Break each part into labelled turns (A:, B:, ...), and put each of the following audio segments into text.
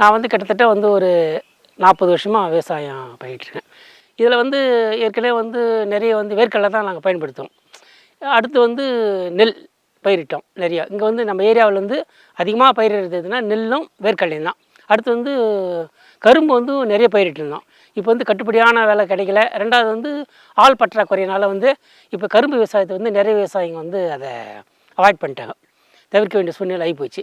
A: நான் வந்து கிட்டத்தட்ட வந்து ஒரு நாற்பது வருஷமாக விவசாயம் பயிட்டுருக்கேன் இதில் வந்து ஏற்கனவே வந்து நிறைய வந்து வேர்க்கடலை தான் நாங்கள் பயன்படுத்துவோம் அடுத்து வந்து நெல் பயிரிட்டோம் நிறையா. இங்கே வந்து நம்ம ஏரியாவில் வந்து அதிகமாக பயிரிடுறதுனா நெல்லும் வேர்க்கடலையும் தான். அடுத்து வந்து கரும்பு வந்து நிறைய பயிரிட்டிருந்தோம். இப்போ வந்து கட்டுப்படியான வேலை கிடைக்கல. ரெண்டாவது வந்து ஆள் பற்றாக்குறையினால் வந்து இப்போ கரும்பு விவசாயத்தை வந்து நிறைய விவசாயிங்க வந்து அதை அவாய்ட் பண்ணிட்டாங்க. தவிர்க்க வேண்டிய சூழ்நிலை ஆகிப்போச்சு போச்சு.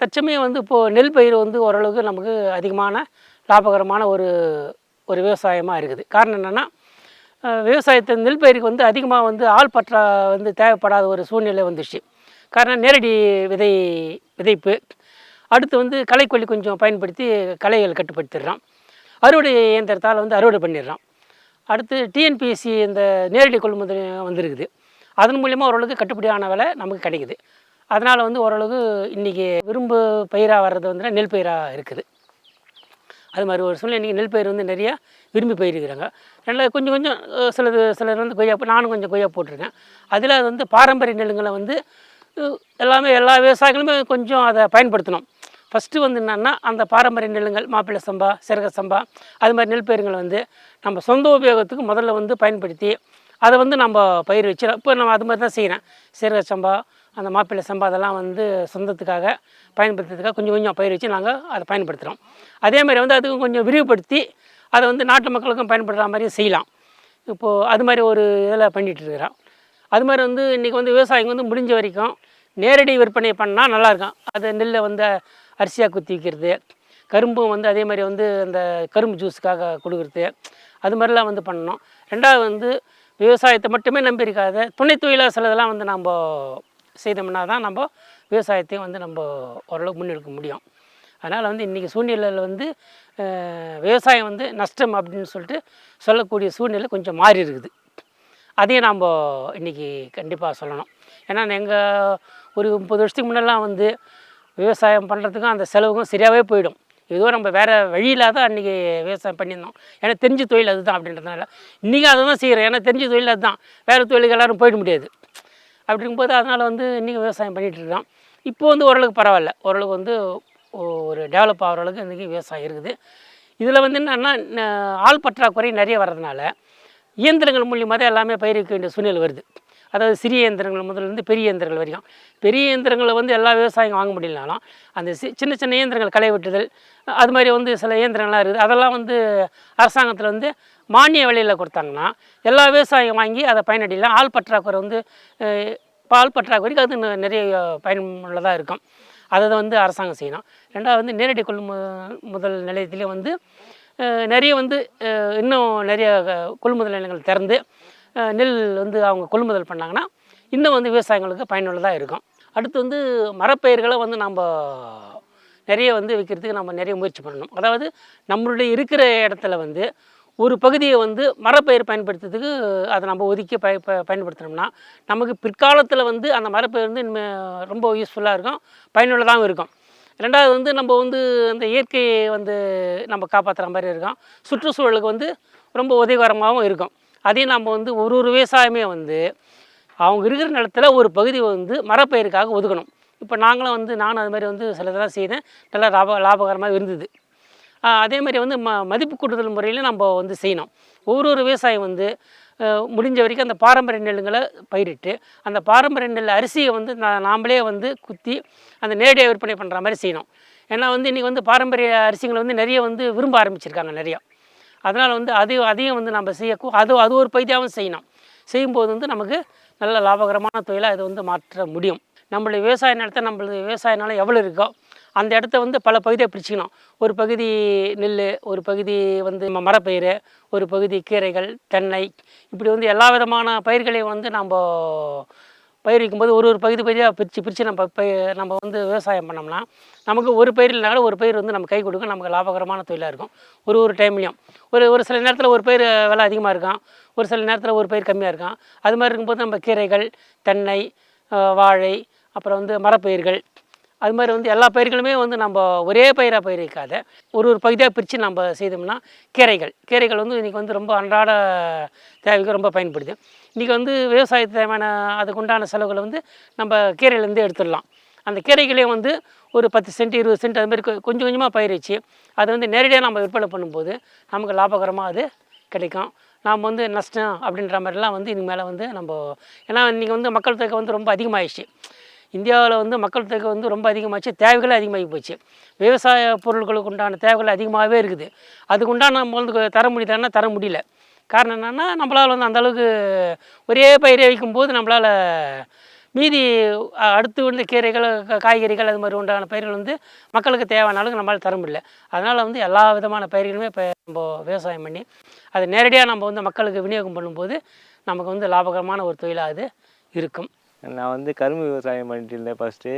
A: தற்சமயம் வந்து இப்போது நெல் பயிர் வந்து ஓரளவுக்கு நமக்கு அதிகமான லாபகரமான ஒரு ஒரு விவசாயமாக இருக்குது. காரணம் என்னென்னா விவசாயத்தை நெல் பயிருக்கு வந்து அதிகமாக வந்து ஆள் பற்றா வந்து தேவைப்படாத ஒரு சூழ்நிலை வந்துச்சு காரணம் நேரடி விதை விதைப்பு. அடுத்து வந்து களைக்கொல்லி கொஞ்சம் பயன்படுத்தி களைகள் கட்டுப்படுத்திடுறோம் அறுவடை இயந்திரத்தால் வந்து அறுவடை பண்ணிடுறோம் அடுத்து டிஎன்பிஎஸ்சி இந்த நேரடி கொள்முதல் வந்திருக்குது. அதன் மூலிமா ஓரளவுக்கு கட்டுப்படியான விலை நமக்கு கிடைக்குது. அதனால் வந்து ஓரளவுக்கு இன்றைக்கி விரும்பு பயிராக வர்றது வந்து நெல் பயிராக இருக்குது. அது மாதிரி ஒரு சூழ்நிலை இன்றைக்கி நெல் பயிர் வந்து நிறையா விரும்பி பயிருக்கிறாங்க நல்லா கொஞ்சம் கொஞ்சம் சிலது சிலர் வந்து கொய்யா நானும் கொஞ்சம் கொய்யா போட்டிருக்கேன். அதில் அது வந்து பாரம்பரிய நெல்லுங்களை வந்து எல்லாமே எல்லா விவசாயிகளுமே கொஞ்சம் அதை பயன்படுத்தணும். ஃபஸ்ட்டு வந்து என்னென்னா அந்த பாரம்பரிய நெல்லுங்கள் மாப்பிள்ளை சம்பா சிறக சம்பா அது மாதிரி நெல் பயிர்களை வந்து நம்ம சொந்த உபயோகத்துக்கு முதல்ல வந்து பயன்படுத்தி அதை வந்து நம்ம பயிர் வச்சு இப்போ நம்ம அது மாதிரி தான் செய்கிறேன் சீரக சம்பா அந்த மாப்பிள்ளை சம்பா அதெல்லாம் வந்து சொந்தத்துக்காக பயன்படுத்துறதுக்காக கொஞ்சம் கொஞ்சம் பயிர் வச்சு நாங்கள் அதை பயன்படுத்துகிறோம் அதே மாதிரி வந்து அதுக்கும் கொஞ்சம் விரிவுபடுத்தி அதை வந்து நாட்டு மக்களுக்கும் பயன்படுற மாதிரியும் செய்யலாம். இப்போது அது மாதிரி ஒரு இதில் பண்ணிகிட்டு இருக்கிறோம் அது மாதிரி வந்து இன்றைக்கி வந்து விவசாயிங்க வந்து முடிஞ்ச வரைக்கும் நேரடி விற்பனை பண்ணால் நல்லாயிருக்கும் அது நெல்லை வந்து அரிசியாக குத்தி விற்கிறது கரும்பும் வந்து அதே மாதிரி வந்து அந்த கரும்பு ஜூஸுக்காக கொடுக்குறது அது மாதிரிலாம் வந்து பண்ணணும். ரெண்டாவது வந்து விவசாயத்தை மட்டுமே நம்பியிருக்காத துணை தொழிலாக சிலதெல்லாம் வந்து நம்ம செய்தோம்னா தான் நம்ம விவசாயத்தையும் வந்து நம்ம ஓரளவுக்கு முன்னெடுக்க முடியும். அதனால் வந்து இன்றைக்கி சூழ்நிலையில் வந்து விவசாயம் வந்து நஷ்டம் அப்படின்னு சொல்லிட்டு சொல்லக்கூடிய சூழ்நிலை கொஞ்சம் மாறி இருக்குது. அதையும் நாம் இன்றைக்கி கண்டிப்பாக சொல்லணும். ஏன்னா எங்கள் ஒரு முப்பது வருஷத்துக்கு முன்னெல்லாம் வந்து விவசாயம் பண்ணுறதுக்கும் அந்த செலவுக்கும் சரியாகவே போயிடும். ஏதோ நம்ம வேறு வழியில்லாத தான் அன்றைக்கி விவசாயம் பண்ணியிருந்தோம். ஏன்னா தெரிஞ்ச தொழில் அதுதான் அப்படின்றதுனால. இன்றைக்கி அதை தான் செய்கிறோம் ஏன்னா தெரிஞ்ச தொழில் அதுதான். வேறு தொழிலுக்கு எல்லாரும் போயிட முடியாது. அப்படி இருக்கும்போது அதனால் வந்து இன்றைக்கி விவசாயம் பண்ணிகிட்ருக்கோம் இப்போ வந்து ஓரளவுக்கு பரவாயில்ல. ஓரளவுக்கு வந்து ஒரு டெவலப் ஆகிற அளவுக்கு இன்றைக்கி விவசாயம் இருக்குது. இதில் வந்து என்னென்னா ஆள் பற்றாக்குறை நிறைய வர்றதுனால இயந்திரங்கள் மூலியமாக தான் எல்லாமே பயிரிக்க வேண்டிய சூழ்நிலை வருது. அதாவது சிறிய இயந்திரங்கள் முதல்லேருந்து பெரிய இயந்திரங்கள் வரைக்கும். பெரிய இயந்திரங்களை வந்து எல்லா விவசாயியும் வாங்க முடியலனாலும் அந்த சி- சின்ன சின்ன இயந்திரங்கள் களை வெட்டுதல் அது மாதிரி வந்து சில இயந்திரங்கள்லாம் இருக்குது. அதெல்லாம் வந்து அரசாங்கத்தில் வந்து மானிய விலையில் கொடுத்தாங்கன்னா எல்லா விவசாயம் வாங்கி அதை பயனடையலாம் ஆள் பற்றாக்குறை வந்து பால் இப்போ ஆள் பற்றாக்குறைக்கு அது நிறைய பயனுள்ளதாக இருக்கும். அதை வந்து அரசாங்கம் செய்யணும். ரெண்டாவது வந்து நேரடி கொள்முதல் முதல் நிலையத்திலே வந்து நிறைய வந்து இன்னும் நிறைய கொள்முதல் நிலையங்கள் திறந்து நெல் வந்து அவங்க கொள்முதல் பண்ணாங்கன்னா இன்னும் வந்து விவசாயிகளுக்கு பயனுள்ளதாக இருக்கும். அடுத்து வந்து மரப்பயிர்களை வந்து நம்ம நிறைய வந்து விற்கிறதுக்கு நம்ம நிறைய முயற்சி பண்ணணும். அதாவது நம்மளுடைய இருக்கிற இடத்துல வந்து ஒரு பகுதியை வந்து மரப்பயிர் பயன்படுத்துறதுக்கு அதை நம்ம ஒதுக்கி பய ப- பயன்படுத்தினோம்னா நமக்கு பிற்காலத்தில் வந்து அந்த மரப்பயிர் வந்து இனிமே ரொம்ப யூஸ்ஃபுல்லாக இருக்கும் பயனுள்ளதாகவும் இருக்கும். ரெண்டாவது வந்து நம்ம வந்து அந்த இயற்கையை வந்து நம்ம காப்பாற்றுற மாதிரி இருக்கும். சுற்றுச்சூழலுக்கு வந்து ரொம்ப உதவிகரமாகவும் இருக்கும். அதையும் நம்ம வந்து ஒரு ஒரு விவசாயமே வந்து அவங்க இருக்கிற நிலத்துல ஒரு பகுதி வந்து மரப்பயிருக்காக ஒதுக்கணும். இப்போ நாங்களும் வந்து நானும் அது மாதிரி வந்து சில இதெல்லாம் செய்தேன். நல்லா லாப லாபகரமாக இருந்தது. அதே மாதிரி வந்து ம மதிப்பு கூட்டுதல் முறையில் நம்ம வந்து செய்யணும். ஒவ்வொரு ஒரு விவசாயம் வந்து முடிஞ்ச வரைக்கும் அந்த பாரம்பரிய நெல்லுங்களை பயிரிட்டு அந்த பாரம்பரிய நெல் அரிசியை வந்து நாம்ளே வந்து குத்தி அந்த நேரடியாக விற்பனை பண்ணுற மாதிரி செய்யணும். ஏன்னா வந்து இன்றைக்கி வந்து பாரம்பரிய அரிசிகளை வந்து நிறைய வந்து விரும்ப ஆரம்பிச்சிருக்காங்க நிறையா. அதனால் வந்து அதையும் அதையும் வந்து நம்ம செய்ய அது அது ஒரு பகுதியாகவும் செய்யணும். செய்யும்போது வந்து நமக்கு நல்ல லாபகரமான தொழிலாக இதை வந்து மாற்ற முடியும். நம்மளுடைய விவசாய நிலத்தை நம்மளுடைய விவசாய நிலம் எவ்வளோ இருக்கோ அந்த இடத்த வந்து பல பகுதியாக பிரிச்சுக்கணும். ஒரு பகுதி நெல் ஒரு பகுதி வந்து மரப்பயிர் ஒரு பகுதி கீரைகள் தென்னை. இப்படி வந்து எல்லா விதமான பயிர்களையும் வந்து நம்ம பயிரிக்கும் போது ஒரு ஒரு பகுதி பகுதியாக பிரித்து பிரித்து நம்ம பய நம்ம வந்து விவசாயம் பண்ணோம்னா நமக்கு ஒரு பயிர் இல்லைனா கூட ஒரு பயிர் வந்து நம்ம கை கொடுக்கும். நமக்கு லாபகரமான தொழிலாக இருக்கும். ஒரு ஒரு டைம்லையும். ஒரு ஒரு சில நேரத்தில் ஒரு பயிர் விலை அதிகமாக இருக்கும். ஒரு சில நேரத்தில் ஒரு பயிர் கம்மியாக இருக்கும். அது மாதிரி இருக்கும்போது நம்ம கீரைகள் தென்னை வாழை அப்புறம் வந்து மரப்பயிர்கள் அது மாதிரி வந்து எல்லா பயிர்களுமே வந்து நம்ம ஒரே பயிராக பயிரிக்காத ஒரு ஒரு பகுதியாக பிரித்து நம்ம செய்தோம்னா கீரைகள். கீரைகள் வந்து இன்றைக்கி வந்து ரொம்ப அன்றாட தேவைக்கு ரொம்ப பயன்படுது. இன்றைக்கி வந்து விவசாயத்துக்கு தேவையான அதுக்கு உண்டான செலவுகளை வந்து நம்ம கீரையிலேருந்து எடுத்துடலாம். அந்த கீரைகளே வந்து ஒரு பத்து சென்ட் இருபது சென்ட் அது மாதிரி கொ- கொஞ்சம் கொஞ்சமாக பயிர் வச்சு அதை வந்து நேரடியாக நம்ம விற்பனை பண்ணும்போது நமக்கு லாபகரமாக அது கிடைக்கும். நாம் வந்து நஷ்டம் அப்படின்ற மாதிரிலாம் வந்து இதுக்கு மேலே வந்து நம்ம ஏன்னா இன்றைக்கி வந்து மக்கள் தொகை வந்து ரொம்ப அதிகமாகிடுச்சு இந்தியாவில் வந்து மக்கள் தொகை வந்து ரொம்ப அதிகமாச்சு தேவைகளே அதிகமாகி போச்சு. விவசாய பொருட்களுக்கு உண்டான தேவைகள் அதிகமாகவே இருக்குது. அதுக்கு உண்டான நம்ம வந்து தர முடியுதான்னா தர முடியல. காரணம் என்னென்னா நம்மளால் வந்து அந்தளவுக்கு ஒரே பயிரை வைக்கும்போது நம்மளால் மீதி அடுத்து வந்து கீரைகள் காய்கறிகள் அது மாதிரி உண்டான பயிர்கள் வந்து மக்களுக்கு தேவையான அளவுக்கு நம்மளால் தர முடியல. அதனால் வந்து எல்லா விதமான பயிர்களுமே இப்போ நம்ம விவசாயம் பண்ணி அதை நேரடியாக நம்ம வந்து மக்களுக்கு விநியோகம் பண்ணும்போது நமக்கு வந்து லாபகரமான ஒரு தொழிலாக அது இருக்கும்.
B: நான் வந்து கரும்பு விவசாயம் பண்ணிட்டு இருந்தேன் ஃபஸ்ட்டு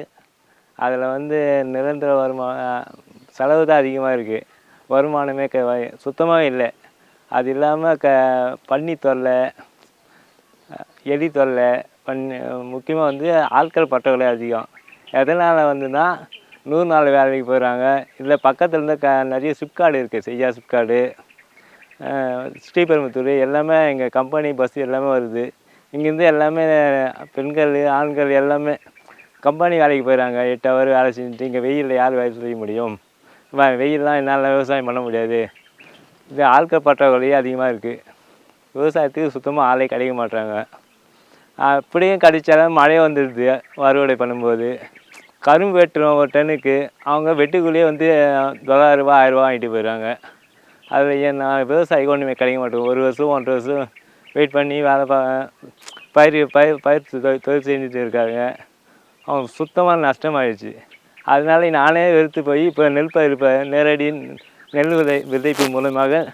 B: அதில் வந்து நிரந்தர வருமானம் செலவு தான் அதிகமாக இருக்குது வருமானமே க சுத்தமாகவே இல்லை. அது இல்லாமல் க பன்னி தொல்லை எலி தொல்லை பண்ணி முக்கியமாக வந்து ஆட்கள் பற்றாக்குறை அதிகம். எதனால் வந்துன்னா நூறு நாள் வேலைக்கு போயிடுறாங்க இல்லை பக்கத்தில் இருந்து க நிறைய சிப்காடு இருக்குது செய்யா சிப்காடு. ஸ்ரீபெரும்புத்தூர் எல்லாமே எங்கள் கம்பெனி பஸ் எல்லாமே வருது. இங்கேருந்து எல்லாமே பெண்கள் ஆண்கள் எல்லாமே கம்பெனி வேலைக்கு போயிடறாங்க எட்டு ஹவர் வேலை செஞ்சுட்டு இங்கே வெயிலில் யார் வேலை செய்ய முடியும்? வெயில்லாம் என்னால் விவசாயம் பண்ண முடியாது. இது ஆட்கள் பற்றாக்குறையே அதிகமாக இருக்குது விவசாயத்துக்கு சுத்தமாக ஆளே கிடைக்க மாட்டாங்க அப்படியும் கிடைச்சாலும் மழை வந்துடுது அறுவடை பண்ணும்போது. கரும்பு வெட்டுறோம் ஒரு டன்னுக்கு. அவங்க வெட்டுக்குள்ளேயே வந்து தொள்ளாயிரம் ஆயிரரூபா ஆயிரம் வாங்கிட்டு போயிடுறாங்க. அதில் ஏன்னா நான் விவசாயிக்கு ஒன்றுமே கிடைக்க மாட்டோம் ஒரு வருஷம் ஒன்றரை வருஷம் வெயிட் பண்ணி வேலை பா பயிர் பயிர் பயிர் தொ- தொழில் செஞ்சுட்டு இருக்காங்க. அவங்க சுத்தமாக நஷ்டமாயிடுச்சு. அதனால நானே வெறுத்து போய் இப்போ நெல் பயிர் நேரடி நெல் விதை விதைப்பு மூலமாக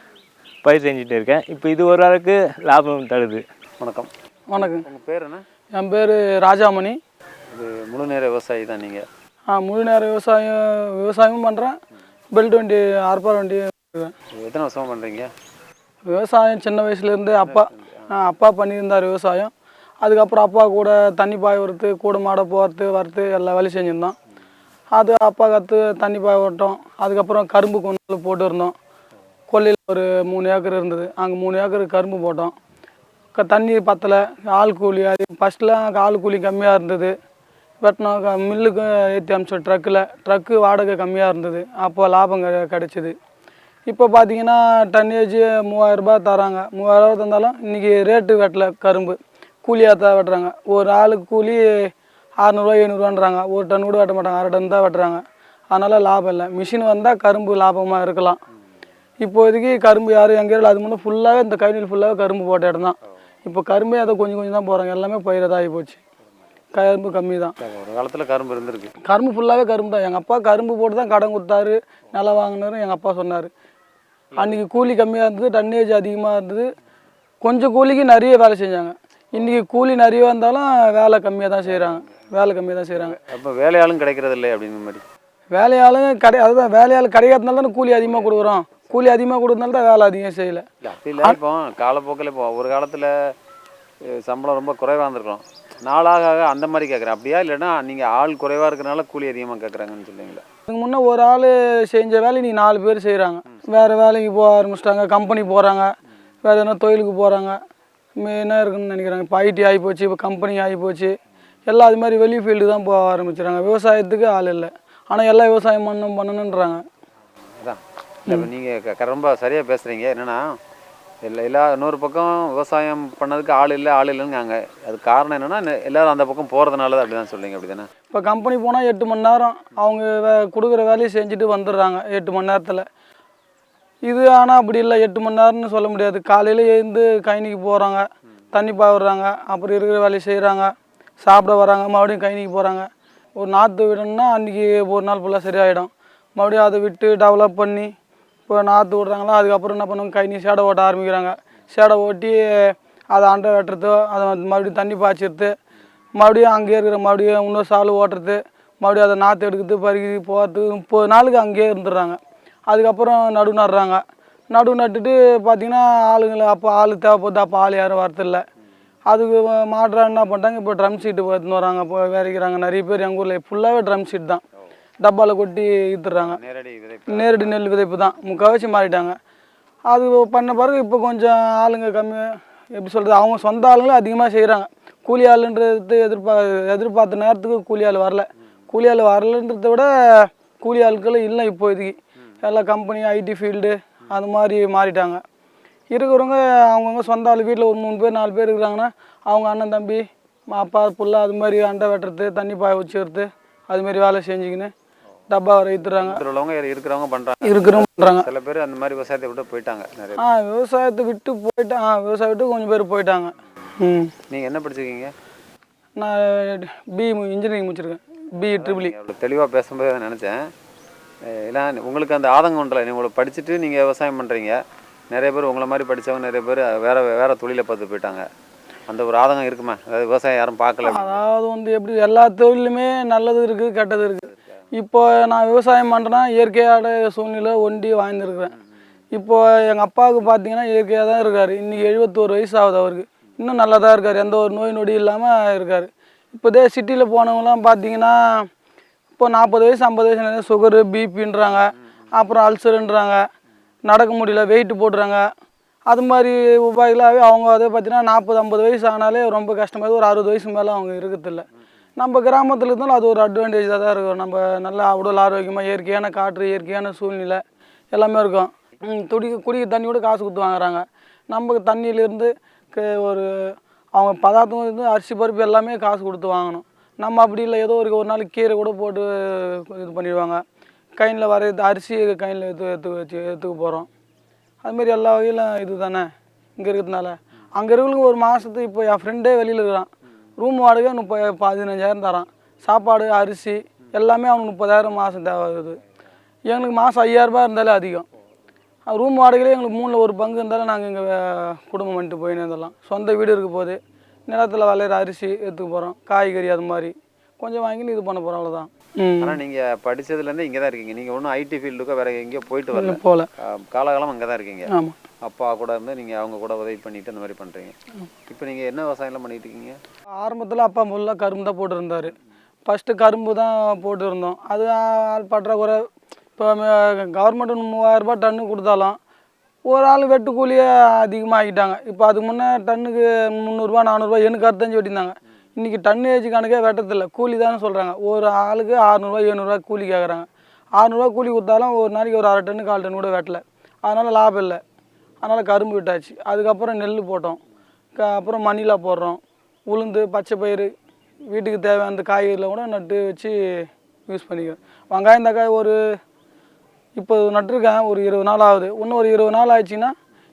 B: பயிர் செஞ்சுட்டு இருக்கேன். இப்போ இது ஓரளவுக்கு லாபம் தருது.
C: வணக்கம்.
D: வணக்கம்.
C: உங்கள் பேர் என்ன?
D: என் பேர் ராஜாமணி.
C: இது முழு நேர விவசாயி தான் நீங்கள்
D: ஆ முழு நேர விவசாயம் விவசாயமும் பண்ணுறேன் பெல்ட் வண்டி ஆர்பார் வண்டி.
C: எத்தனை வருஷமாக பண்ணுறீங்க
D: விவசாயம் சின்ன வயசுலேருந்து அப்பா. அப்பா பண்ணியிருந்தார் விவசாயம். அதுக்கப்புறம் அப்பா கூட தண்ணி பாய் வறுத்து கூட மாடை போகிறது வறுத்து எல்லா வேலையும் செஞ்சுருந்தோம் அது அப்பா கற்று தண்ணி பாய் ஓட்டோம் அதுக்கப்புறம் கரும்பு கொண்டு போட்டு இருந்தோம். கொல்லையில் ஒரு மூணு ஏக்கர் இருந்தது. அங்கே மூணு ஏக்கர் கரும்பு போட்டோம். க தண்ணி பத்தலை. ஆள் கூலி அது ஃபஸ்ட்லாம் ஆள் கூலி கம்மியாக இருந்தது. வெட்டினோம். மில்லுக்கு ஏற்றி அமிச்சோம். ட்ரக்கில் ட்ரக்கு வாடகை கம்மியாக இருந்தது. அப்போ லாபம் கெ- கிடைச்சிது. இப்போ பார்த்தீங்கன்னா டன்னேஜ் மூவாயிரரூபா தராங்க. மூவாயிரரூபா தந்தாலும் இன்றைக்கி ரேட்டு வெட்டல கரும்பு. கூலியாக தான் வெட்டுறாங்க. ஒரு ஆளுக்கு கூலி அறநூறுவா எழுநூறுவான்றாங்க. ஒரு டன் கூட வெட்ட மாட்டாங்க. அரை டன் தான் வெட்டுறாங்க. அதனால் லாபம் இல்லை. மிஷின் வந்தால் கரும்பு லாபமாக இருக்கலாம். இப்போதைக்கு கரும்பு யாரும் எங்கள் ஏரியாவில் அது முன்னே ஃபுல்லாகவே இந்த கைநீர் ஃபுல்லாகவே கரும்பு போட்ட இடம் தான். இப்போ கரும்பே அதை கொஞ்சம் கொஞ்சம் தான் போகிறாங்க எல்லாமே பயிரதாகி போச்சு. கரும்பு கம்மி தான்.
C: ஒரு காலத்தில் கரும்பு இருந்திருக்கு.
D: கரும்பு ஃபுல்லாகவே கரும்பு தான். எங்கள் அப்பா கரும்பு போட்டு தான் கடன் கொடுத்தாரு. நிலம் வாங்கினாரு எங்கள் அப்பா சொன்னார். அன்றைக்கி கூலி கம்மியாக இருந்தது டன்னேஜ் அதிகமாக இருந்தது. கொஞ்சம் கூலிக்கு நிறைய வேலை செஞ்சாங்க. இன்றைக்கி கூலி நிறைய வந்தாலும் வேலை கம்மியாக தான் செய்கிறாங்க வேலை கம்மியாக தான் செய்கிறாங்க
C: அப்போ வேலையாளும் கிடைக்கிறது இல்லை அப்படிங்கிற மாதிரி?
D: வேலையாளுங்க கடை அதுதான் வேலையாள் கிடைக்காதனால தானே கூலி அதிகமாக கொடுக்குறோம். கூலி அதிகமாக கொடுத்தனால தான் வேலை அதிகம் செய்யலை.
C: அப்படி இல்லை இப்போ காலப்போக்கில் இப்போ ஒரு காலத்தில் சம்பளம் ரொம்ப குறைவாக இருந்திருக்கும். நாளாக அந்த மாதிரி கேட்குறேன் அப்படியா இல்லைன்னா நீங்கள் ஆள் குறைவாக இருக்கிறனால கூலி அதிகமாக கேட்குறாங்கன்னு சொல்லுவீங்களா
D: இதுக்கு முன்னே ஒரு ஆள் செஞ்ச வேலை நீ நாலு பேர் செய்கிறாங்க வேறு வேலைக்கு போக ஆரம்பிச்சிட்டாங்க கம்பெனி போகிறாங்க வேறு எதனா தொழிலுக்கு போகிறாங்க மெயினாக இருக்குன்னு நினைக்கிறாங்க. இப்போ ஐடி ஆகி போச்சு இப்போ கம்பெனி ஆகி போச்சு. எல்லாம் அது மாதிரி வெளி ஃபீல்டு தான் போக ஆரம்பிச்சிடுறாங்க விவசாயத்துக்கு ஆள் இல்லை. ஆனால் எல்லாம் விவசாயம் பண்ணணும் பண்ணணுன்றாங்க
C: அதான். நீங்கள் ரொம்ப சரியாக பேசுகிறீங்க என்னென்னா இல்லை இல்லை இன்னொரு பக்கம் விவசாயம் பண்ணதுக்கு ஆள் இல்லை ஆள் இல்லைங்காங்க அது காரணம் என்னென்னா எல்லாரும் அந்த பக்கம் போகிறதுனால தான் அப்படி தான் சொல்லிங்க அப்படி தானே
D: இப்போ கம்பெனி போனால் எட்டு மணி நேரம் அவங்க வே கொடுக்குற வேலையை செஞ்சுட்டு வந்துடுறாங்க எட்டு மணி நேரத்தில். இது ஆனால் அப்படி இல்லை எட்டு மணி நேரம்னு சொல்ல முடியாது. காலையில் எழுந்து கைனிக்கு போகிறாங்க தண்ணி பாவிடுறாங்க அப்புறம் இருக்கிற வேலையை செய்கிறாங்க சாப்பிட வராங்க மறுபடியும் கைனிக்கு போகிறாங்க ஒரு நாற்று விடணும்னா அன்றைக்கி ஒரு நாள் ஃபுல்லாக சரியாயிடும். மறுபடியும் அதை விட்டு டெவலப் பண்ணி இப்போ நாற்று விட்றாங்களா அதுக்கப்புறம் என்ன பண்ணுவாங்க? கைனி சேடை ஓட்ட ஆரம்பிக்கிறாங்க. சேடை ஓட்டி அதை அண்டை வெட்டுறதோ அதை மறுபடியும் தண்ணி பாய்ச்சிறது மறுபடியும் அங்கேயே இருக்கிற மறுபடியும் இன்னொரு சால் ஓட்டுறது மறுபடியும் அதை நாற்று எடுக்கிறது பருகி போகிறது முப்பது நாளுக்கு அங்கேயே இருந்துடுறாங்க. அதுக்கப்புறம் நடு நடுறாங்க. நடு நட்டுட்டு பார்த்தீங்கன்னா ஆளுங்களை அப்போ ஆள் தேவைப்படுது அப்போ ஆள் யாரும் வரதில்ல. அதுக்கு மாற்றம் என்ன பண்ணிட்டாங்க இப்போ ட்ரம் சீட்டு எடுத்துன்னு வராங்க இப்போ விதைக்கிறாங்க நிறைய பேர் எங்கள் ஊரில் ஃபுல்லாகவே ட்ரம் சீட் தான். டப்பாவில் கொட்டி ஈத்துறாங்க
C: நேரடி
D: நெல் விதைப்பு தான். முக்கால்வாசி மாறிட்டாங்க. அது பண்ண பிறகு இப்போ கொஞ்சம் ஆளுங்க கம்மி எப்படி சொல்கிறது அவங்க சொந்த ஆளுங்களும் அதிகமாக செய்கிறாங்க கூலி ஆளுன்றது எதிர்பா எதிர்பார்த்த நேரத்துக்கு கூலி ஆள் வரல. கூலி ஆள் வரலன்றத விட கூலி ஆட்கள் இல்லை இப்போதைக்கு. எல்லா கம்பெனி ஐடி ஃபீல்டு அது மாதிரி மாறிட்டாங்க. இருக்கிறவங்க அவங்கவுங்க சொந்த ஆள் வீட்டில் ஒரு மூணு பேர் நாலு பேர் இருக்கிறாங்கன்னா அவங்க அண்ணன் தம்பி அப்பா புள்ள அது மாதிரி அண்டை வெட்டுறது தண்ணி பாய வச்சுக்கிறது அது மாதிரி வேலை செஞ்சுக்கின்னு டப்பா வர வித்துறாங்க
C: உள்ளவங்க இருக்கிறவங்க பண்ணுறாங்க
D: இருக்கிறவங்க பண்ணுறாங்க
C: சில பேர் அந்த மாதிரி விவசாயத்தை விட்டு போயிட்டாங்க நிறைய
D: ஆ விவசாயத்தை விட்டு போயிட்டு ஆ விவசாயம் விட்டு கொஞ்சம் பேர் போயிட்டாங்க. ம்.
C: நீங்கள் என்ன படிச்சிருக்கீங்க?
D: நான் பி இன்ஜினியரிங் முடிச்சிருக்கேன். பி ட்ரிபிள்
C: நீங்கள் அவ்வளோ தெளிவாக பேசும்போது நினச்சேன். ஏன்னா உங்களுக்கு அந்த ஆதங்கம் உண்டல நீ உங்களை படிச்சுட்டு நீங்கள் விவசாயம் பண்ணுறீங்க நிறைய பேர் உங்களை மாதிரி படித்தவங்க நிறைய பேர் வேறு வேறு தொழிலை பார்த்து போயிட்டாங்க. அந்த ஒரு ஆதங்கம் இருக்குமா. அதாவது விவசாயம் யாரும் பார்க்கல.
D: அதாவது வந்து எப்படி எல்லா தொழிலுமே நல்லது இருக்குது கெட்டது இருக்குது இப்போ நான் விவசாயம் பண்ணுறேன்னா இயற்கையோட சூழ்நிலை ஒண்டி வாழ்ந்துருக்குறேன். இப்போ எங்கள் அப்பாவுக்கு பார்த்தீங்கன்னா இயற்கையாக தான் இருக்கார். இன்றைக்கி எழுபத்தோரு வயசு ஆகுது அவருக்கு. இன்னும் நல்லா தான் இருக்கார். எந்த ஒரு நோய் நொடி இல்லாமல் இருக்கார். இப்போதே சிட்டியில் போனவங்களாம் பார்த்தீங்கன்னா இப்போ நாற்பது வயசு ஐம்பது வயசு சுகரு பிபின்றாங்க அப்புறம் அல்சருன்றாங்க நடக்க முடியல வெயிட் போடுறாங்க. அது மாதிரி உபாயிலாகவே அவங்க அதே பார்த்தீங்கன்னா நாற்பது ஐம்பது வயசு ஆனாலே ரொம்ப கஷ்டமாக ஒரு அறுபது வயசு மேலே அவங்க இருக்கிறதில்ல நம்ம கிராமத்தில் இருந்தாலும் அது ஒரு அட்வான்டேஜாக தான் இருக்கும். நம்ம நல்லா உடல் ஆரோக்கியமாக இயற்கையான காற்று இயற்கையான சூழ்நிலை எல்லாமே இருக்கும். துடிக்க குடிக்க தண்ணி கூட காசு கொடுத்து வாங்குறாங்க. நமக்கு தண்ணியிலேருந்து ஒரு அவங்க பதார்த்தம் இருந்து அரிசி பருப்பு எல்லாமே காசு கொடுத்து வாங்கணும். நம்ம அப்படி இல்லை. ஏதோ ஒரு ஒரு நாள் கீரை கூட போட்டு இது பண்ணிடுவாங்க. கைனில் வர அரிசி கைனில் எடுத்து எடுத்து வச்சு எடுத்துக்க போகிறோம் அதுமாரி எல்லா வகையிலும் இது தானே இங்கே இருக்கிறதுனால. அங்கே இருக்கிறவங்களுக்கு ஒரு மாதத்துக்கு இப்போ என் ஃப்ரெண்டே வெளியில் இருக்கிறான். ரூம் வாடகை முப்ப பதினஞ்சாயிரம் தரான். சாப்பாடு அரிசி எல்லாமே அவனுக்கு முப்பதாயிரம் மாதம் தேவைப்படுது. எங்களுக்கு மாதம் ஐயாயிரரூபா இருந்தாலே அதிகம். ரூம் வாடகையிலே எங்களுக்கு மூணில் ஒரு பங்கு இருந்தாலும் நாங்கள் இங்கே குடும்பம் பண்ணிட்டு போயின்னு இருந்தலாம் சொந்த வீடு இருக்க போது நிலத்தில் விளையிற அரிசி எடுத்துக்க போகிறோம் காய்கறி அது மாதிரி. கொஞ்சம் வாங்கி இது பண்ண போகிறோம் அவ்வளோதான்
C: ஆனால் நீங்கள் படிச்சதுலேருந்து இங்கே தான் இருக்கீங்க. நீங்கள் ஒன்றும் ஐடி ஃபீல்டுக்கோ வேறு எங்கேயோ போயிட்டு வரல.
D: போகல
C: காலகாலம் அங்கே தான் இருக்கீங்க.
D: ஆமாம்
C: அப்பா கூட இருந்து நீங்கள் அவங்க கூட உதவி பண்ணிட்டு அந்த மாதிரி பண்ணுறீங்க இப்போ நீங்கள் என்ன விவசாயம்லாம் பண்ணிட்டு இருக்கீங்க?
D: ஆரம்பத்தில் அப்பா முல்லாக கரும்பு தான் போட்டிருந்தார். ஃபஸ்ட்டு கரும்பு தான் போட்டிருந்தோம். அது ஆள் பற்றாக்குறை இப்போ கவர்மெண்ட் மூவாயிரரூபா டன்னு கொடுத்தாலும் ஒரு ஆள் வெட்டு கூலியே அதிகமாகிட்டாங்க. இப்போ அதுக்கு முன்னே டன்னுக்கு முந்நூறுரூவா நானூறுரூவா எனக்கு அறுத்தஞ்சு வெட்டியிருந்தாங்க. இன்றைக்கி டன் ஏஜ் கணக்கே வெட்டதில்ல கூலி தானே சொல்கிறாங்க ஒரு ஆளுக்கு ஆறுநூறுவா எழுநூறுவா கூலி கேட்குறாங்க ஆறுநூறுவா கூலி கொடுத்தாலும் ஒரு நாளைக்கு ஒரு அரை டன்னு கால் டன் கூட வெட்டலை. அதனால் லாபம் இல்லை. அதனால் கரும்பு விட்டாச்சு. அதுக்கப்புறம் நெல் போட்டோம். க அப்புறம் மணிலா போடுறோம். உளுந்து பச்சை பயிறு வீட்டுக்கு தேவையான காய்கறியில் கூட நட்டு வச்சு யூஸ் பண்ணிக்கிறோம். வெங்காயம் தக்காளி ஒரு இப்போ நட்டிருக்கேன். ஒரு இருபது நாள் ஆகுது. இன்னும் ஒரு இருபது நாள் ஆயிடுச்சுன்னா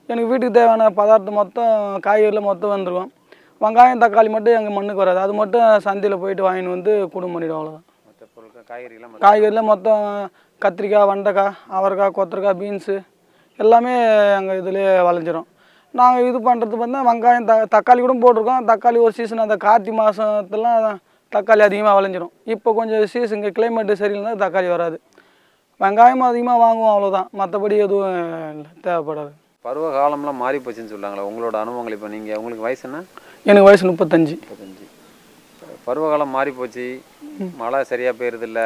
D: எனக்கு வீட்டுக்கு தேவையான பதார்த்தம் மொத்தம் காய்கறியில் மொத்தம் வந்துருக்கும். வெங்காயம் தக்காளி மட்டும் எங்கள் மண்ணுக்கு வராது. அது மட்டும் சந்தையில் போயிட்டு வாங்கிட்டு வந்து குடும்பம் பண்ணிவிடுவோம் அவ்வளோதான்
C: காய்கறிலாம்
D: காய்கறியில் மொத்தம் கத்திரிக்காய் வெண்டைக்காய் அவரைக்காய் கொத்தரக்காய் பீன்ஸு எல்லாமே எங்கள் இதுலேயே விளைஞ்சிரும். நாங்கள் இது பண்ணுறது பார்த்தா வெங்காயம் த தக்காளி கூட போட்டிருக்கோம். தக்காளி ஒரு சீசன் அந்த கார்த்தி மாதத்துலாம் தக்காளி அதிகமாக விளைஞ்சிரும். இப்போ கொஞ்சம் சீசன் இங்கே கிளைமேட்டு சரியில்லைனா தக்காளி வராது. வெங்காயம் அதிகமாக வாங்குவோம் அவ்வளோதான் மற்றபடி எதுவும் தேவைப்படாது.
C: பருவ காலம்லாம் மாறி போச்சுன்னு சொல்கிறாங்களே உங்களோட அனுபவங்கள் இப்போ நீங்கள் உங்களுக்கு வயசு என்ன?
D: எனக்கு வயசு முப்பத்தஞ்சு.
C: முப்பத்தஞ்சு. பருவகாலம் மாறி போச்சு. மழை சரியாக பெய்யறதில்ல.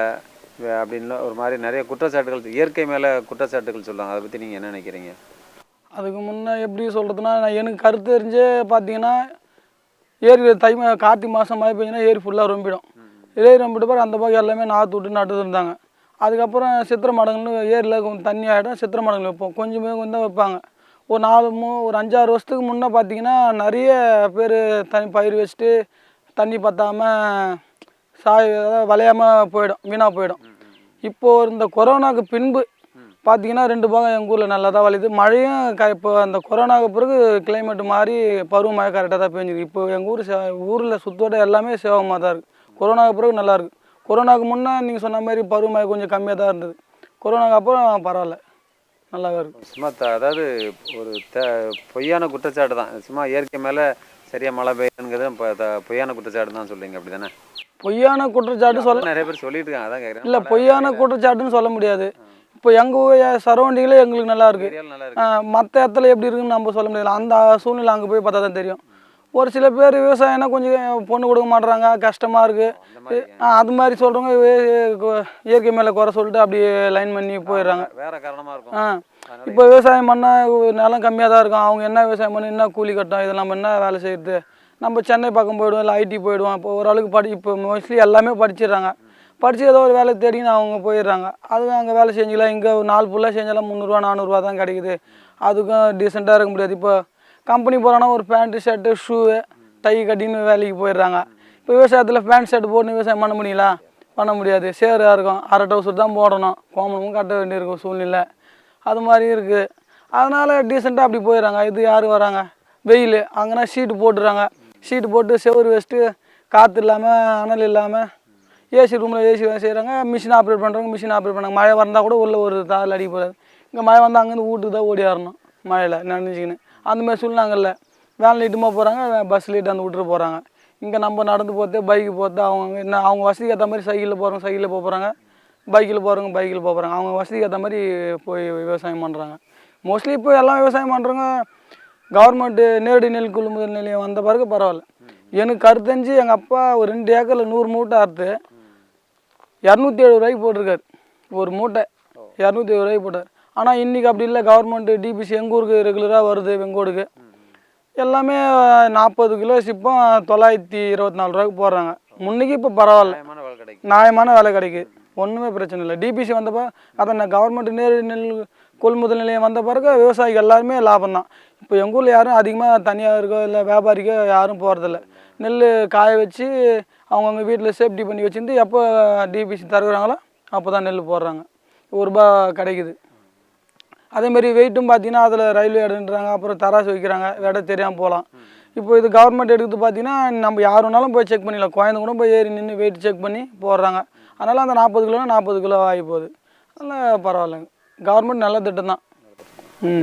C: அப்படின்னு ஒரு மாதிரி நிறைய குற்றச்சாட்டுகள் இயற்கை மேலே குற்றச்சாட்டுகள் சொல்கிறாங்க அதை பற்றி நீங்கள் என்ன நினைக்கிறீங்க?
D: அதுக்கு முன்னே எப்படி சொல்கிறதுனா நான் எனக்கு கருத்து தெரிஞ்சே பார்த்தீங்கன்னா ஏரி தை மா கார்த்திகை மாதம் மழை பெஞ்சுன்னா ஏரி ஃபுல்லாக ரொம்பிடும். ஏரி ரொம்பிட்டு பாரு அந்த பக்கம் எல்லாமே நாற்று விட்டு நட்டு இருந்தாங்க அதுக்கப்புறம் சித்திரை மடங்குன்னு ஏரியில் கொஞ்சம் தண்ணி ஆகிடும் சித்திரை மடங்கு வைப்போம். கொஞ்சமே கொஞ்சம் தான் வைப்பாங்க. ஒரு நாலு மூ ஒரு அஞ்சாறு வருஷத்துக்கு முன்னே பார்த்தீங்கன்னா நிறைய பேர் தனி பயிர் வச்சுட்டு தண்ணி பத்தாமல் சாய் விளையாமல் போயிடும் வீணாக போயிடும். இப்போது இந்த கொரோனாக்கு பின்பு பார்த்தீங்கன்னா ரெண்டு பாகம் எங்கள் ஊரில் நல்லா தான் வளையுது மழையும் க இப்போ அந்த கொரோனாவுக்கு பிறகு கிளைமேட் மாறி பருவமழை கரெக்டாக தான் பெஞ்சுது. இப்போ எங்கள் ஊர் சே ஊரில் சுத்தோட எல்லாமே சேவமாக தான் இருக்குது கொரோனாவுக்கு பிறகு நல்லாயிருக்கு கொரோனாவுக்கு முன்னே நீங்கள் சொன்ன மாதிரி பருவமழை கொஞ்சம் கம்மியாக தான் இருந்தது. கொரோனாவுக்கு அப்புறம் பரவாயில்ல. நல்லாவே இருக்கும்
C: சும்மா த அதாவது ஒரு த பொய்யான குற்றச்சாட்டு தான். சும்மா இயற்கை மேலே சரியாக மழை பெய்யுங்கிறது இப்போ த- பொய்யான குற்றச்சாட்டு தான் சொல்றீங்க. அப்படி தானே
D: பொய்யான குற்றச்சாட்டு சொல்ல
C: நிறைய பேர் சொல்லிட்டு இருக்காங்க அதான் கேட்குறேன்
D: இல்லை பொய்யான குற்றச்சாட்டுன்னு சொல்ல முடியாது. இப்போ எங்கள் ஊர் சரௌண்டிங்கில் எங்களுக்கு நல்லா இருக்கு.
C: ஏரியாவில் நல்லா இருக்கு.
D: மற்ற இடத்துல எப்படி இருக்குன்னு நம்ம சொல்ல முடியல அந்த சூழ்நிலை அங்கே போய் பார்த்தா தான் தெரியும் ஒரு சில பேர் விவசாயம்னா கொஞ்சம் பொண்ணு கொடுக்க மாட்றாங்க கஷ்டமாக இருக்குது அது மாதிரி சொல்கிறவங்க இயற்கை மேலே குறை சொல்லிட்டு அப்படியே லைன் பண்ணி போயிடுறாங்க.
C: வேற காரணமாக இருக்கும்.
D: ஆ. இப்போ விவசாயம் பண்ணால் நிலம் கம்மியாக தான் இருக்கும். அவங்க என்ன விவசாயம் பண்ணி என்ன கூலி கட்டும் இதெல்லாம் என்ன வேலை செய்யுது நம்ம சென்னை பக்கம் போயிடுவோம் இல்லை ஐடி போயிடுவோம். இப்போ ஓரளவுக்கு படி இப்போ மோஸ்ட்லி எல்லாமே படிச்சிடுறாங்க. படித்து ஏதோ ஒரு வேலை தேடின்னு அவங்க போயிடுறாங்க. அதுவும் அங்கே வேலை செஞ்சுக்கலாம். இங்கே நாலு ஃபுல்லாக செஞ்சாலும் முந்நூறுரூவா நானூறுரூவா தான் கிடைக்குது. அதுக்கும் டீசெண்டாக இருக்க முடியாது. இப்போ கம்பெனி போகிறான்னா ஒரு பேண்ட்டு ஷர்ட்டு ஷூவு டை கட்டின்னு வேலைக்கு போயிடுறாங்க. இப்போ விவசாயத்தில் பேண்ட் ஷர்ட் போட்டு விவசாயம் பண்ண முடியல பண்ண முடியாது. சேராக இருக்கும். அரை டவுசர் தான் போடணும். கோமனமும் கட்ட வேண்டியிருக்கும் சூழ்நிலை. அது மாதிரி இருக்குது அதனால் டீசெண்டாக அப்படி போயிடுறாங்க. இது யார் வராங்க? வெயில். அங்கேனா ஷீட்டு போட்டுறாங்க. ஷீட்டு போட்டு செவுரு வச்சுட்டு காற்று இல்லாமல் அனல் இல்லாமல் ஏசி ரூமில் ஏசி செய்கிறாங்க மிஷின் ஆப்ரேட் பண்ணுறவங்க மிஷின் ஆப்ரேட் பண்ணாங்க. மழை வந்தால் கூட உள்ளே ஒரு தாள் அடிக்க போகாது இங்கே மழை வந்தால் அங்கேருந்து வீட்டுக்கு தான் ஓடி வரணும் மழையில் நினைச்சிக்கின்னு. அந்தமாதிரி மாதிரி சூழ்நிலைங்கள்ல வேனில் இட்டுமா போகிறாங்க பஸ்ஸில் இட்டு வந்து விட்டுட்டு போகிறாங்க இங்கே நம்ம நடந்து போகிறது பைக்கு போகிறது அவங்க என்ன அவங்க வசதிக்கு ஏற்ற மாதிரி சைக்கிளில் போகிறவங்க சைக்கிளில் போக போகிறாங்க பைக்கில் போகிறவங்க பைக்கில் போக போகிறாங்க அவங்க வசதிக்கு ஏற்ற மாதிரி போய் விவசாயம் பண்ணுறாங்க மோஸ்ட்லி இப்போ எல்லாம் விவசாயம் பண்ணுறவங்க கவர்மெண்ட்டு நேரடி நெல் கொள்முதல் நிலையம் வந்த பிறகு பரவாயில்ல. எனக்கு கருத்தஞ்சு எங்கள் அப்பா ஒரு ரெண்டு ஏக்கரில் நூறு மூட்டை அறுத்து இரநூத்தி எழுபது ரூபாய்க்கு போட்டிருக்காரு. ஒரு மூட்டை. இரநூத்தி எழுபது ரூபாய்க்கு போட்டார். ஆனால் இன்றைக்கி அப்படி இல்லை. கவர்மெண்ட்டு டிபிசி எங்கள் ஊருக்கு ரெகுலராக வருது வெங்கோடுக்கு. எல்லாமே நாற்பது கிலோ சிப்பம் தொள்ளாயிரத்தி இருபத்தி நாலு ரூபாய்க்கு போடுறாங்க. முன்னைக்கு இப்போ பரவாயில்ல.
C: நியாயமான வேலை
D: கிடைக்குது. ஒன்றுமே பிரச்சனை இல்லை. டிபிசி வந்தப்போ அதை கவர்மெண்ட் நேர் நெல் கொள்முதல் நிலையம் வந்த பிறகு விவசாயிகள் எல்லாருமே லாபம் தான். இப்போ எங்கள் ஊரில் யாரும் அதிகமாக தனியாருக்கோ இல்லை வியாபாரிக்கோ யாரும் போகிறதில்ல நெல் காய வச்சு அவங்கவுங்க வீட்டில் சேஃப்டி பண்ணி வச்சுருந்து எப்போ டிபிசி தருகிறாங்களோ அப்போ தான் நெல் போடுறாங்க. ஒரு ரூபா கிடைக்குது. அதேமாரி வெயிட்டும் பார்த்தீங்கன்னா அதில் ரயில்வே இடன்றாங்க அப்புறம் தராசு வைக்கிறாங்க இடம் தெரியாமல் போகலாம் இப்போ இது கவர்மெண்ட் எடுத்து பார்த்தீங்கன்னா நம்ம யார் வேணாலும் போய் செக் பண்ணிடலாம் குழந்தை கூட போய் ஏறி நின்று வெயிட் செக் பண்ணி போடுறாங்க. அதனால் அந்த நாற்பது கிலோ நாற்பது கிலோ ஆகி போகுது. அதனால் பரவாயில்லைங்க. கவர்மெண்ட் நல்ல திட்டம் தான்.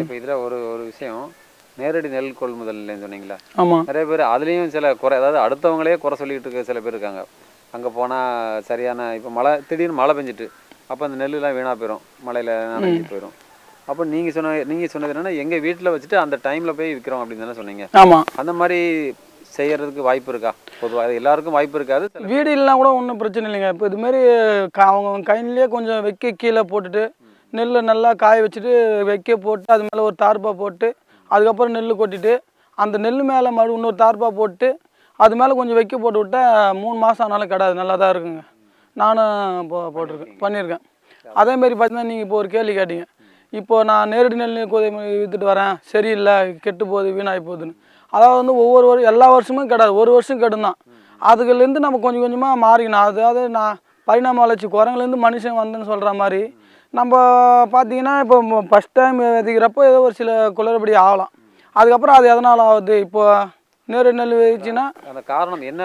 C: இப்போ இதில் ஒரு ஒரு விஷயம். நேரடி நெல் கொள்முதல் சொன்னீங்களா
D: ஆமாம்
C: நிறைய பேர் அதுலேயும் சில குறை அதாவது அடுத்தவங்களே குறை சொல்லிட்டு இருக்க சில பேர் இருக்காங்க. அங்கே போனால் சரியான இப்போ மழை திடீர்னு மழை பெஞ்சிட்டு அப்போ அந்த நெல்லுலாம் வீணாக போயிடும் மழையில் நனைஞ்சு போயிடும் அப்போ நீங்கள் சொன்ன நீங்கள் சொன்னது என்னன்னா எங்கள் வீட்டில் வச்சுட்டு அந்த டைமில் போய் விற்கிறோம் அப்படின்னு தானே சொன்னீங்க.
D: ஆமாம்
C: அந்த மாதிரி செய்யறதுக்கு வாய்ப்பு இருக்கா? பொதுவாக எல்லாருக்கும் வாய்ப்பு இருக்காது.
D: வீடு இல்லைனா கூட ஒன்றும் பிரச்சனை இல்லைங்க. இப்போ இதுமாரி அவங்க கையிலேயே கொஞ்சம் வைக்க கீழே போட்டுட்டு நெல்லை நல்லா காய வச்சுட்டு வைக்க போட்டு அது மேலே ஒரு தார்ப்பா போட்டு அதுக்கப்புறம் நெல் கொட்டிட்டு அந்த நெல் மேலே மறு இன்னொரு தார்ப்பா போட்டு அது மேலே கொஞ்சம் வைக்க போட்டு விட்டா மூணு மாதம் ஆனாலும் கிடையாது நல்லா தான் இருக்குங்க. நானும் போ போட்டிருக்கேன் பண்ணியிருக்கேன். அதேமாரி பார்த்தீங்கன்னா நீங்கள் இப்போ ஒரு கேள்வி கேட்டீங்க. இப்போ நான் நேரடி நெல் கோதை விற்றுட்டு வரேன். சரியில்லை கெட்டு போகுது வீணாகி போகுதுன்னு. அதாவது வந்து ஒவ்வொரு வரும் எல்லா வருஷமும் கிடாது. ஒரு வருஷம் கெடும் தான் அதுலேருந்து நம்ம கொஞ்சம் கொஞ்சமாக மாறிக்கணும். அதாவது நான் பரிணாம வளர்ச்சி குரங்குலேருந்து மனுஷன் வந்தேன்னு சொல்கிற மாதிரி நம்ம பார்த்தீங்கன்னா இப்போ ஃபஸ்ட் டைம் விதைக்கிறப்போ ஏதோ ஒரு சில குளறுபடி ஆகலாம். அதுக்கப்புறம் அது எதனால் ஆகுது இப்போ நேரடி நெல் விதைச்சின்னா
C: அந்த காரணம் என்ன?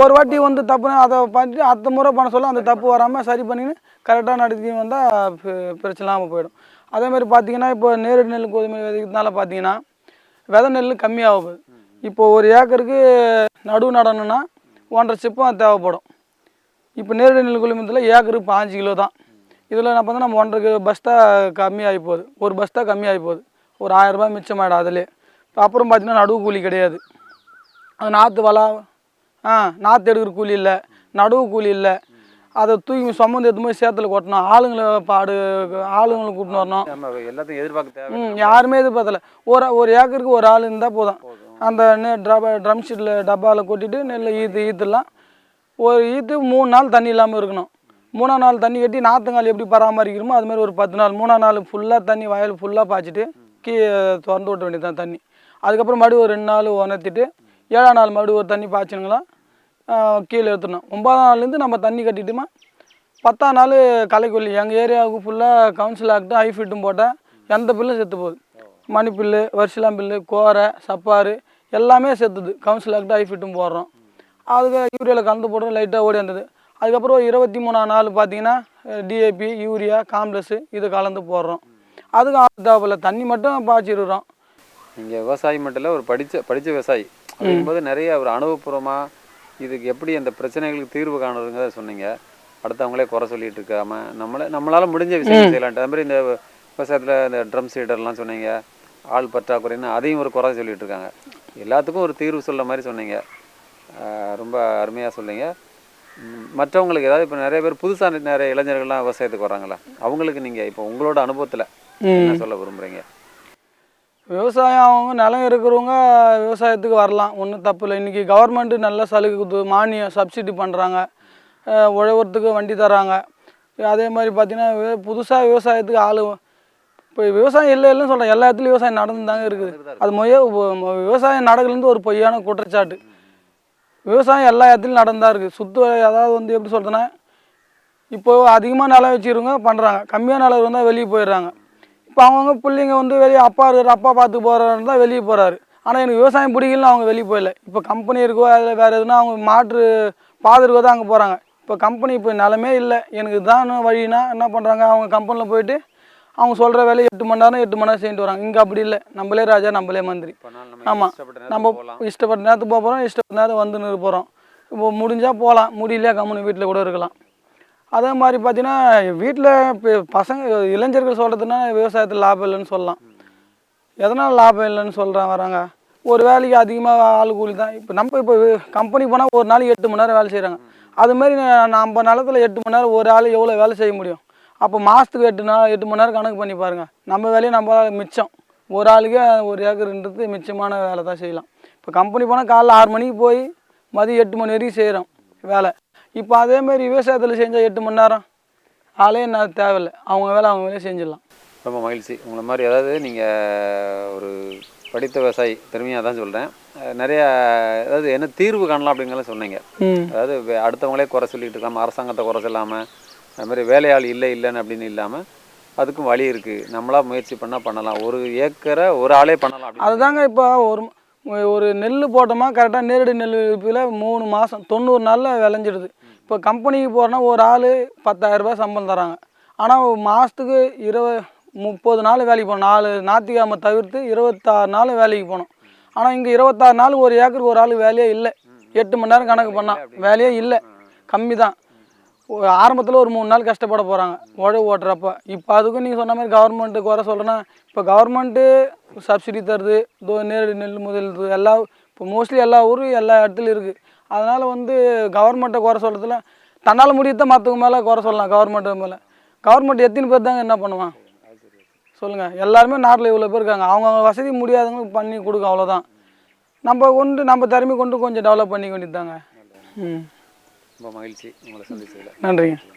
D: ஒரு வாட்டி வந்து தப்புனா அதை பார்த்து அடுத்த முறை பண்ண சொல்ல அந்த தப்பு வராமல் சரி பண்ணின்னு கரெக்டாக நடத்தி வந்தால் பிரச்சனை இல்லாமல் போயிடும். அதே மாதிரி பார்த்தீங்கன்னா இப்போ நேரடி நெல் கோதுமை விதைக்கிறதுனால பார்த்தீங்கன்னா விதை நெல் கம்மியாக போகுது இப்போது ஒரு ஏக்கருக்கு நடுவு நடணும்னா ஒன்றரை சிப்பம் தேவைப்படும். இப்போ நேரடி நெல் குழுமத்தில் ஏக்கருக்கு பாஞ்சு கிலோ தான். இதில் என்ன பார்த்தா நம்ம ஒன்றரை பஸ்தா கம்மியாகி போகுது. ஒரு பஸ்தா கம்மியாகி போகுது. ஒரு ஆயரரூபா மிச்சமாயிடும் அதிலே. அப்புறம் பார்த்தீங்கன்னா நடுவு கூலி கிடையாது. அது நாற்று வளா ஆ நாற்று எடுக்கிற கூலி இல்லை. நடுவு கூலி இல்லை. அதை தூக்கி சுமந்து எடுத்து போய் சேத்துல கொட்டணும் ஆளுங்களை பாடு ஆளுங்களை கூட்டின்னு வரணும்.
C: எல்லாத்தையும் எதிர்பார்க்க
D: ம் யாருமே எதிர்பார்த்தல ஒரு ஒரு ஏக்கருக்கு ஒரு ஆள் இருந்தால் போதும். அந்த ட்ரப ட்ரம் ஷீட்டில் டப்பாவில் கொட்டிட்டு நெல்லை ஈத்து ஈத்துலாம். ஒரு ஈத்து மூணு நாள் தண்ணி இல்லாமல் இருக்கணும். மூணாம் நாள் தண்ணி கட்டி நாற்றுங்கால் எப்படி பராமரிக்கிறோமோ அது மாதிரி ஒரு பத்து நாள் மூணாம் நாள் ஃபுல்லாக தண்ணி வயல் ஃபுல்லாக பாய்ச்சிட்டு கீ திறந்து விட்ட வேண்டியது தான் தண்ணி. அதுக்கப்புறம் மறுபடியும் ஒரு ரெண்டு நாள் உணர்த்திட்டு ஏழாம் நாள் மறுபடியும் ஒரு தண்ணி பாய்ச்சினுங்களா கீழே எடுத்துடணும் ஒன்பதாம் நாள்லேருந்து நம்ம தண்ணி கட்டிட்டுமா பத்தாம் நாள் களைக்கொல்லி. எங்கள் ஏரியாவுக்கு ஃபுல்லாக கவுன்சில் ஆக்ட்டு ஹைஃபிட்டும் போட்டால் எந்த பில்லும் செத்து போகுது. மணிப்பில்லு வருஷலாம் பில்லு கோரை சப்பாறு எல்லாமே செத்துது. கவுன்சில் ஆக்ட்டு ஹைஃபிட்டும் போடுறோம். அதுக்கு யூரியாவில் கலந்து போடுறோம் லைட்டாக ஓடி வந்தது. அதுக்கப்புறம் இருபத்தி மூணாம் நாள் பார்த்தீங்கன்னா டிஏபி யூரியா காம்ப்ளெக்ஸு இது கலந்து போடுறோம். அதுக்கு தேவையில்ல. தண்ணி மட்டும் பாய்ச்சிடுறோம்.
C: நீங்கள் விவசாயி மட்டும் இல்லை ஒரு படித்த படித்த விவசாயி. அப்படிங்கும்போது நிறைய ஒரு அனுபவபூர்வமாக இதுக்கு எப்படி அந்த பிரச்சனைகளுக்கு தீர்வு காணுறதுங்கிறத சொன்னீங்க. அடுத்தவங்களே குறை சொல்லிட்டு இருக்காம நம்மளே நம்மளால் முடிஞ்ச விஷயம் செய்யலான்ட்டு. அது மாதிரி இந்த விவசாயத்தில் இந்த ட்ரம் சீடர்லாம் சொன்னீங்க ஆள் பற்றாக்குறைன்னு அதையும் ஒரு குறை சொல்லிட்டு இருக்காங்க. எல்லாத்துக்கும் ஒரு தீர்வு சொல்ல மாதிரி சொன்னீங்க. ரொம்ப அருமையாக சொன்னீங்க. மற்றவங்களுக்கு ஏதாவது இப்போ நிறைய பேர் புதுசாக நிறைய இளைஞர்கள்லாம் விவசாயத்துக்கு வராங்களா அவங்களுக்கு நீங்கள் இப்போ உங்களோட அனுபவத்தில் என்ன சொல்ல விரும்புகிறீங்க
D: விவசாயம் அவங்க நிலம் இருக்கிறவங்க விவசாயத்துக்கு வரலாம். ஒன்றும் தப்பு இல்லை. இன்றைக்கி கவர்மெண்ட்டு நல்ல சலுகை கொடுத்து மானியம் சப்சிடி பண்ணுறாங்க உழவுறத்துக்கு உழவுறதுக்கு வண்டி தராங்க அதே மாதிரி பார்த்திங்கன்னா புதுசாக விவசாயத்துக்கு ஆள் இப்போ விவசாயம் இல்லை இல்லைன்னு சொல்கிறேன் எல்லா இடத்துலையும் விவசாயம் நடந்து தாங்க இருக்குது. அது மொய விவசாயம் நடக்கலேருந்து ஒரு பொய்யான குற்றச்சாட்டு. விவசாயம் எல்லா இடத்துலையும் நடந்தா இருக்குது. சுத்த அதாவது வந்து எப்படி சொல்கிறதுன்னா இப்போ அதிகமாக நிலம் வச்சுருவங்க பண்ணுறாங்க கம்மியான நிலம் இருந்தால் வெளியே போயிடுறாங்க. இப்போ அவங்கவுங்க பிள்ளைங்க வந்து வெளியே அப்பா இருக்கிற அப்பா பார்த்து போகிறாரு தான் வெளியே போகிறாரு ஆனால் எனக்கு விவசாயம் பிடிக்கலன்னு அவங்க வெளியே போயிடல இப்போ கம்பெனி இருக்கோ அதில் வேறு எதுனா அவங்க மாற்று பாதை இருக்கோ தான் அங்கே போகிறாங்க இப்போ கம்பெனி இப்போ நிலமே இல்லை. எனக்கு தான் வழினா என்ன பண்ணுறாங்க அவங்க கம்பெனியில் போயிட்டு அவங்க சொல்கிற வேலையை எட்டு மணி நேரம் எட்டு மணி நேரம் செஞ்சுட்டு வராங்க. இங்கே அப்படி இல்லை. நம்மளே ராஜா நம்மளே மந்திரி. ஆமாம் நம்ம இஷ்டப்பட்ட நேரத்துக்கு போக போகிறோம் இஷ்டப்பட்ட நேரம் வந்து போகிறோம் இப்போ முடிஞ்சால் போகலாம். முடியலையா கம்முனு வீட்டில் கூட இருக்கலாம். அதே மாதிரி பார்த்தீங்கன்னா வீட்டில் இப்போ பசங்க இளைஞர்கள் சொல்கிறதுனா விவசாயத்தில் லாபம் இல்லைன்னு சொல்லலாம். எதனால் லாபம் இல்லைன்னு சொல்கிறாங்க வராங்க. ஒரு வேலைக்கு அதிகமாக ஆள் கூலி தான். இப்போ நம்ம இப்போ கம்பெனி போனால் ஒரு நாளைக்கு எட்டு மணி நேரம் வேலை செய்கிறாங்க அதுமாரி நம்ம நிலத்துல எட்டு மணி நேரம் ஒரு ஆள் எவ்வளோ வேலை செய்ய முடியும்? அப்போ மாதத்துக்கு எட்டு நாள் எட்டு மணி நேரம் கணக்கு பண்ணி பாருங்கள் நம்ம வேலையை நம்ம மிச்சம். ஒரு ஆளுக்கே ஒரு ஏக்கர்ன்றது மிச்சமான வேலை தான் செய்யலாம். இப்போ கம்பெனி போனால் காலைல ஆறு மணிக்கு போய் மதியம் எட்டு மணி வரைக்கும் செய்கிறோம் வேலை. இப்போ அதேமாரி விவசாயத்தில் செஞ்சால் எட்டு மணி நேரம் ஆளே என்ன தேவையில்லை. அவங்க வேலை அவங்க வேலையை செஞ்சிடலாம்.
C: ரொம்ப மகிழ்ச்சி. உங்களை மாதிரி அதாவது நீங்கள் ஒரு படித்த விவசாயி பெருமையாக தான் சொல்கிறேன் நிறைய அதாவது என்ன தீர்வு காணலாம் அப்படிங்கிறத சொன்னீங்க. அதாவது அடுத்தவங்களே குறை சொல்லிட்டு இருக்காம அரசாங்கத்தை குறை சொல்லாமல் அது மாதிரி வேலையாள் இல்லை இல்லைன்னு அப்படின்னு இல்லாமல் அதுக்கும் வழி இருக்குது நம்மளா முயற்சி பண்ணால் பண்ணலாம். ஒரு ஏக்கரை ஒரு ஆளே பண்ணலாம்
D: அதுதாங்க இப்போ ஒரு ஒரு நெல் போட்டோமா கரெக்டாக நேரடி நெல் விற்பில் மூணு மாதம் தொண்ணூறு நாளில் விளைஞ்சிடுது. இப்போ கம்பெனிக்கு போகிறோன்னா ஒரு ஆள் பத்தாயிரரூபா சம்பளம் தராங்க. ஆனால் மாதத்துக்கு இருபது முப்பது நாள் வேலைக்கு போகணும். நாலு ஞாயிற்றுக்கிழமை தவிர்த்து இருபத்தாறு நாள் வேலைக்கு போகணும். ஆனால் இங்கே இருபத்தாறு நாள் ஒரு ஏக்கருக்கு ஒரு ஆள் வேலையே இல்லை. எட்டு மணி நேரம் கணக்கு பண்ணால் வேலையே இல்லை. கம்மி தான் ஆரம்பத்தில் ஒரு மூணு நாள் கஷ்டப்பட போகிறாங்க உழவு ஓட்டுறப்ப. இப்போ அதுக்கும் நீங்கள் சொன்ன மாதிரி கவர்மெண்ட்டு குறை சொல்கிறேன்னா இப்போ கவர்மெண்ட்டு சப்சிடி தருது தோ நேரடி நெல் முதல் எல்லா இப்போ மோஸ்ட்லி எல்லா ஊரும் எல்லா இடத்துலையும் இருக்குது அதனால் வந்து கவர்மெண்ட்டை குறை சொல்கிறதுல தன்னால் முடியத்த மற்றவங்க மேலே குறை சொல்லலாம் கவர்மெண்ட்டு மேலே. கவர்மெண்ட் எத்தனை பேர் தாங்க என்ன பண்ணுவான்? சொல்லுங்கள் எல்லாருமே நாட்டில் இவ்வளோ பேர் இருக்காங்க. அவங்கவுங்க வசதி முடியாதவங்களுக்கு பண்ணி கொடுக்க அவ்வளோதான் நம்ம கொண்டு நம்ம திறமை கொண்டு கொஞ்சம் டெவலப் பண்ணிக்க வேண்டியது தாங்க ம்.
C: ரொம்ப மகிழ்ச்சி உங்களை சந்திச்சதில்.
D: நன்றிங்க.